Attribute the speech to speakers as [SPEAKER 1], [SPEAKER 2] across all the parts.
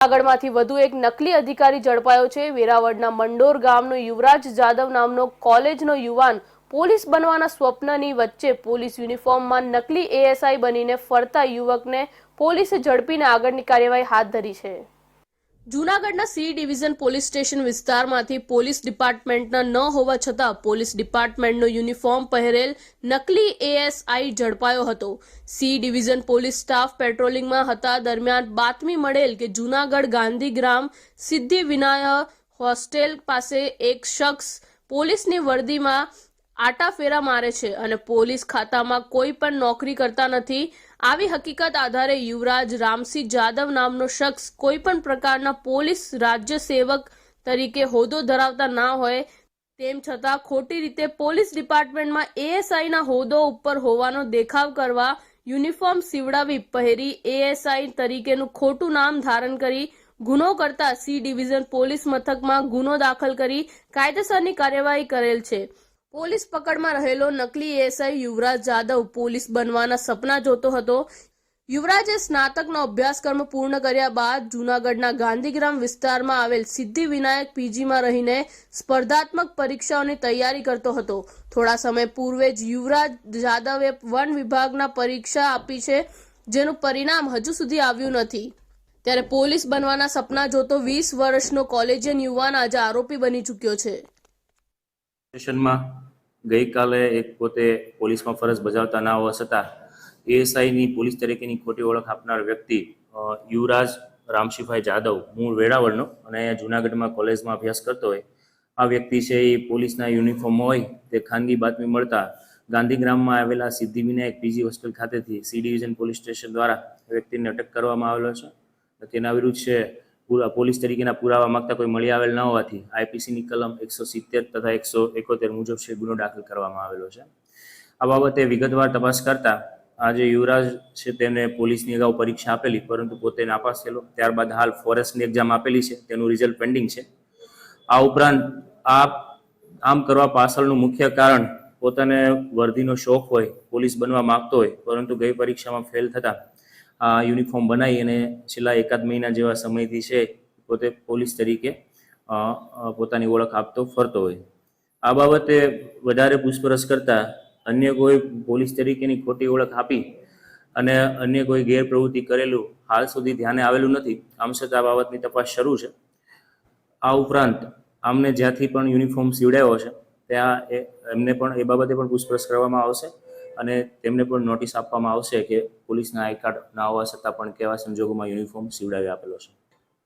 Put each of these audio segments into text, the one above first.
[SPEAKER 1] આગળમાંથી વધુ એક નકલી અધિકારી ઝડપાયો છે. વેરાવળના મંડોર ગામનો યુવરાજ જાદવ નામનો કોલેજનો યુવાન પોલીસ બનવાના સ્વપ્નની વચ્ચે પોલીસ યુનિફોર્મમાં નકલી એએસઆઈ બનીને ફરતા યુવકને પોલીસે ઝડપીને આગળની કાર્યવાહી હાથ ધરી છે. જૂનાગઢના સી ડિવિઝન પોલીસ સ્ટેશન વિસ્તારમાંથી પોલીસ ડિપાર્ટમેન્ટના ન હોવા છતાં પોલીસ ડિપાર્ટમેન્ટનો યુનિફોર્મ પહેરેલ નકલી એએસઆઈ ઝડપાયો હતો. સી ડિવિઝન પોલીસ સ્ટાફ પેટ્રોલિંગમાં હતા દરમિયાન બાતમી મળેલ કે જૂનાગઢ ગાંધીગ્રામ સિદ્ધિ વિનાયક હોસ્ટેલ પાસે એક શખ્સ પોલીસની વર્દીમાં આટાફેરા મારે છે અને પોલીસ ખાતામાં કોઈ પણ નોકરી કરતા નથી. આવી હકીકત આધારે યુવરાજ રામસિંહ જાદવ નામનો શખ્સ કોઈ પણ પ્રકારના પોલીસ રાજ્ય સેવક તરીકે હોદ્દો ધરાવતા ના હોય. તેમ છતાં ખોટી રીતે પોલીસ ડિપાર્ટમેન્ટમાં એએસઆઈના હોદ્દો ઉપર હોવાનો દેખાવ કરવા યુનિફોર્મ સીવડાવી પહેરી એએસઆઈ તરીકેનું ખોટું નામ ધારણ કરી ગુનો કરતા સી ડિવિઝન પોલીસ મથકમાં ગુનો દાખલ કરી કાયદેસરની કાર્યવાહી કરેલ છે. પોલીસ પકડમાં રહેલો નકલી એએસઆઈ યુવરાજ જાદવ પોલીસ બનવાના સપના જોતો હતો. યુવરાજે સ્નાતકનો અભ્યાસક્રમ પૂર્ણ કર્યા બાદ જૂનાગઢના ગાંધીગ્રામ વિસ્તારમાં આવેલ સિદ્ધિ વિનાયક પીજીમાં રહીને સ્પર્ધાત્મક પરીક્ષાઓની તૈયારી કરતો હતો. થોડા સમય પૂર્વે જ યુવરાજ જાદવે વન વિભાગના પરીક્ષા આપી છે, જેનું પરિણામ હજુ સુધી આવ્યું નથી. ત્યારે પોલીસ બનવાના સપના જોતો વીસ વર્ષનો કોલેજિયન યુવાન આજે આરોપી બની ચૂક્યો છે.
[SPEAKER 2] સ્ટેશનમાં ગઈકાલે એક પોતે પોલીસમાં ફરજ બજાવતા ના હોવા છતાં એએસઆઈની પોલીસ તરીકેની ખોટી ઓળખ આપનાર વ્યક્તિ યુવરાજ રામશીભાઈ જાદવ, મૂળ વેરાવળનો અને જુનાગઢમાં કોલેજમાં અભ્યાસ કરતો હોય. આ વ્યક્તિ છે એ પોલીસના યુનિફોર્મ હોય, તે ખાનગી બાતમી મળતા ગાંધીગ્રામમાં આવેલા સિદ્ધિ વિનાયક પીજી હોસ્ટેલ ખાતેથી સી ડિવિઝન પોલીસ સ્ટેશન દ્વારા વ્યક્તિને અટક કરવામાં આવેલો છે. તેના વિરુદ્ધ છે પોલીસ તરીકેના પુરાવા માંગતા કોઈ મળી આવેલ ન હોવાથી આઈપીસીની કલમ એકસો સિત્તેર તથા એકસો એકોતેર મુજબ છે, ગુનો દાખલ કરવામાં આવેલો છે. આ બાબતે વિગતવાર તપાસ કરતા આ યુવરાજ છે તેને પોલીસની અગાઉ પરીક્ષા આપેલી, પરંતુ પોતે નાપાસ થયેલો. ત્યારબાદ હાલ ફોરેસ્ટની એક્ઝામ આપેલી છે, તેનું રિઝલ્ટ પેન્ડિંગ છે. આ ઉપરાંત આ આમ કરવા પાછળનું મુખ્ય કારણ, પોતાને વર્દીનો શોખ હોય, પોલીસ બનવા માંગતો હોય, પરંતુ ગઈ પરીક્ષામાં ફેલ થતા યુનિફોર્મ બનાવી અને છેલ્લા એકાદ મહિના જેવા સમયથી છે, પોતે પોલીસ તરીકે પોતાની ઓળખ આપતો ફરતો હોય. આ બાબતે વધારે પૂછપરછ કરતા અન્ય કોઈ પોલીસ તરીકેની ખોટી ઓળખ આપી અને અન્ય કોઈ ગેરપ્રવૃત્તિ કરેલું હાલ સુધી ધ્યાને આવેલું નથી. આમ છતાં આ બાબતની તપાસ શરૂ છે. આ ઉપરાંત આમને જ્યાંથી પણ યુનિફોર્મ સીવડાવ્યો છે ત્યાં એમને પણ એ બાબતે પણ પૂછપરછ કરવામાં આવશે. અને તેમને પણ નોટિસ આપવામાં આવશે કે પોલીસના આઈ કાર્ડ ના હોવા છતાં પણ કેવા સંજોગોમાં યુનિફોર્મ સીવડાવી આપેલો છે.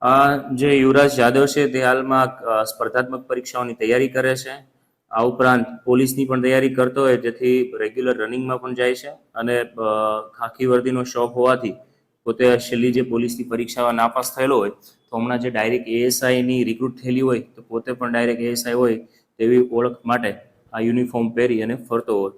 [SPEAKER 2] આ જે યુવરાજ યાદવ છે તે હાલમાં સ્પર્ધાત્મક પરીક્ષાઓની તૈયારી કરે છે. આ ઉપરાંત પોલીસની પણ તૈયારી કરતો હોય, જેથી રેગ્યુલર રનિંગમાં પણ જાય છે અને ખાખી વર્દીનો શોખ હોવાથી પોતે છેલ્લી જે પોલીસની પરીક્ષામાં નાપાસ થયેલો હોય, તો હમણાં જે ડાયરેક્ટ એએસઆઈની રિક્રુટ થયેલી હોય, તો પોતે પણ ડાયરેક્ટ એએસઆઈ હોય તેવી ઓળખ માટે આ યુનિફોર્મ પહેરી અને ફરતો હોય.